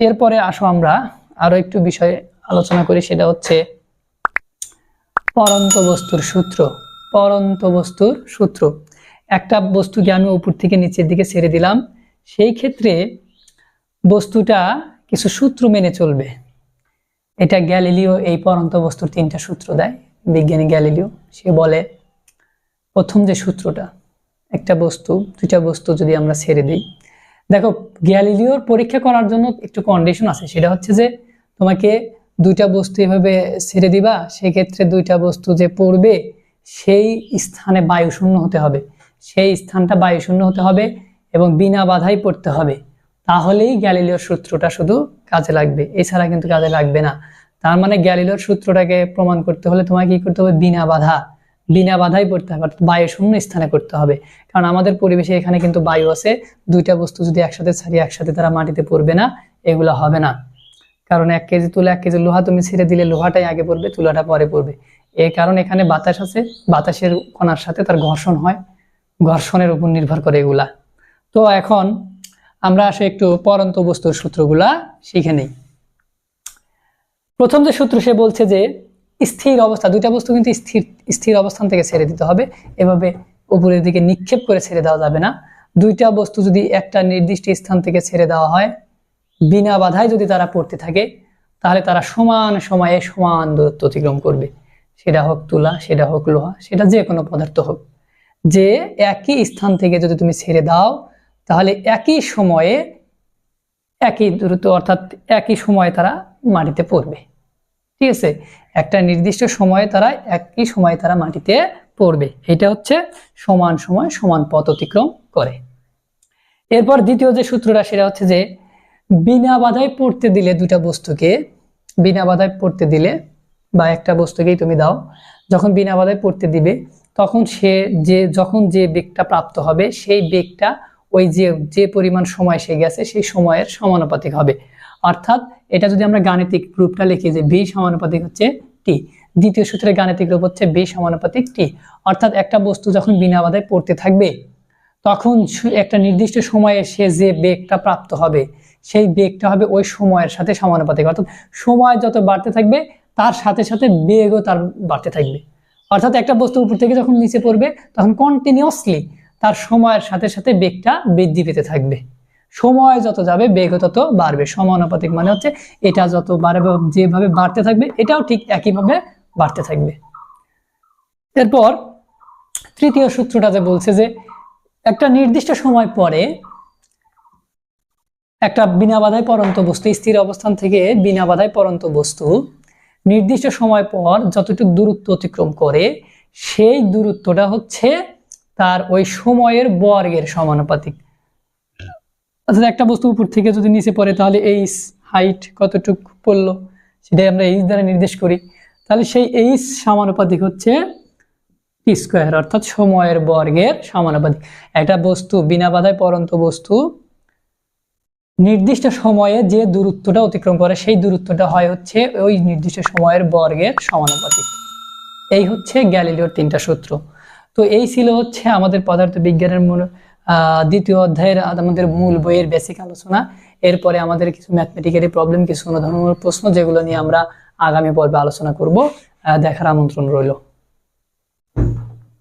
এরপরে আসো আমরা আরও একটু বিষয়ে আলোচনা করি, সেটা হচ্ছে পরন্ত বস্তুর সূত্র। পরন্ত বস্তুর সূত্র। একটা বস্তুকে আমি উপর থেকে নিচের দিকে ছেড়ে দিলাম। সেই ক্ষেত্রে বস্তুটা কিছু সূত্র মেনে চলবে। এটা গ্যালিলিও, এই পরন্ত বস্তুর তিনটা সূত্র দেয়। বিজ্ঞানী গ্যালিলিও, সে বলে, প্রথম যে সূত্রটা, একটা বস্তু, দুইটা বস্তু যদি আমরা ছেড়ে দিই দেখো, গ্যালিলিওর পরীক্ষা করার জন্য একটু কন্ডিশন আছে। সেটা হচ্ছে যে, তোমাকে দুইটা বস্তু এভাবে ছেড়ে দিবা, সেক্ষেত্রে দুইটা বস্তু যে পড়বে, সেই স্থানে বায়ুশূন্য হতে হবে। সেই স্থানটা বায়ুশূন্য হতে হবে এবং বিনা বাধাই পড়তে হবে। তাহলেই গ্যালিলিওর সূত্রটা শুধু কাজে লাগবে। এছাড়া কিন্তু কাজে লাগবে না। তার মানে গ্যালিলিওর সূত্রটাকে প্রমাণ করতে হলে তোমাকে কি করতে হবে? বিনা বাধা। বিনা বাধাই পড়তে হবে, অর্থাৎ বায়ু শূন্য স্থানে করতে হবে। কারণ আমাদের পরিবেশে এখানে কিন্তু বায়ু আছে, দুইটা বস্তু যদি একসাথে ছাড়িয়ে একসাথে তারা মাটিতে পড়বে না, এগুলো হবে না। কারণ এক কেজি তুলা, এক কেজি লোহা তুমি ছেড়ে দিলে লোহাটাই আগে পড়বে, তুলাটা পরে পড়বে। এই কারণ এখানে বাতাস আছে, বাতাসের কণার সাথে তার ঘর্ষণ হয়, ঘর্ষণের উপর নির্ভর করে এগুলা। তো এখন আমরা আসে একটু পরন্ত বস্তুর সূত্রগুলা শিখে নেই। প্রথম যে সূত্র সে বলছে যে স্থির অবস্থা, দুইটা বস্তু কিন্তু স্থির স্থির অবস্থান থেকে ছেড়ে দিতে হবে। এভাবে উপরের দিকে নিক্ষেপ করে ছেড়ে দেওয়া যাবে না। দুইটা বস্তু যদি একটা নির্দিষ্ট স্থান থেকে ছেড়ে দেওয়া হয়, বিনা বাধায় যদি তারা পড়তে থাকে, তাহলে তারা সমান সময়ে সমান দূরত্ব অতিক্রম করবে। সেটা হোক তুলা, সেটা হোক লোহা, সেটা যে কোনো পদার্থ হোক। যে একই স্থান থেকে যদি তুমি ছেড়ে দাও, তাহলে একই সময়ে একই দূরত্ব অর্থাৎ একই সময়ে তারা মাটিতে পড়বে। ঠিক আছে? একটা নির্দিষ্ট সময়ে তারা, একই সময়ে তারা মাটিতে পড়বে। এটা হচ্ছে সমান সময়, সমান পথ অতিক্রম করে। এরপর দ্বিতীয় যে সূত্রটা, সেটা হচ্ছে যে, বিনা বাধায় পড়তে দিলে দুটা বস্তুকে, বিনা বাধায় পড়তে দিলে, বা একটা বস্তুকেই তুমি দাও, যখন বিনা বাধায় পড়তে দিবে, তখন সে যে, যখন যে বেগটা প্রাপ্ত হবে, সেই বেগটা ওই যে যে পরিমাণ সময় সে গেছে, সেই সময়ের সমানুপাতিক হবে। অর্থাৎ এটা যদি আমরা গাণিতিক রূপটা লিখি যে ভি সমানুপাতিক হচ্ছে টি। দ্বিতীয় সূত্রের গাণিতিক রূপ হচ্ছে বি সমানুপাতিক টি। অর্থাৎ একটা বস্তু যখন বিনা বাধায় পড়তে থাকবে, তখন একটা নির্দিষ্ট সময়ে সে যে বেগটা প্রাপ্ত হবে, সেই বেগটা হবে ওই সময়ের সাথে সমানুপাতিক অর্থাৎ সময় যত বাড়তে থাকবে, তার সাথে সাথে বেগও তার বাড়তে থাকবে। অর্থাৎ একটা বস্তু উপর থেকে যখন নিচে পড়বে, তখন কন্টিনিউয়াসলি তার সময়ের সাথে সাথে বেগটা বৃদ্ধি পেতে থাকবে। সময় যত যাবে, বেগ তত বাড়বে। সমানুপাতিক মানে হচ্ছে এটা যত বাড়বে, যেভাবে বাড়তে থাকবে, এটাও ঠিক একইভাবে বাড়তে থাকবে। এরপর তৃতীয় সূত্রটা যে বলছে যে একটা নির্দিষ্ট সময় পরে একটা বিনা বাধায় পরন্ত বস্তু, স্থির অবস্থান থেকে বিনা বাধায় পরন্ত বস্তু নির্দিষ্ট সময় পর যতটুকু দূরত্ব অতিক্রম করে, সেই দূরত্বটা হচ্ছে তার ওই সময়ের বর্গের সমানুপাতিক অর্থাৎ একটা বস্তু উপর থেকে যদি নিচে পড়ে তাহলে এইচ হাইট কতটুক পড়ল? সেটাই আমরা এইচ দ্বারা নির্দেশ করি। তাহলে সেই এইচ সমানুপাতিক হচ্ছে টি স্কোয়ার অর্থাৎ সময়ের বর্গের সমানুপাতিক। একটা বস্তু বিনা বাধায় পরন্ত বস্তু নির্দিষ্ট সময়ে যে দূরত্বটা অতিক্রম করে সেই দূরত্বটা হয় হচ্ছে ওই নির্দিষ্ট সময়ের বর্গের সমানুপাতিক। এই হচ্ছে গ্যালিলিওর তিনটা সূত্র। তো এই ছিল হচ্ছে আমাদের পদার্থ বিজ্ঞানের আহ, দ্বিতীয় অধ্যায়ের আমাদের মূল বইয়ের বেসিক আলোচনা। এরপরে আমাদের কিছু ম্যাথমেটিক্যালি প্রবলেম কিছু অনুধাবনমূলক প্রশ্ন, যেগুলো নিয়ে আমরা আগামী পর্বে আলোচনা করব। দেখার আমন্ত্রণ রইল।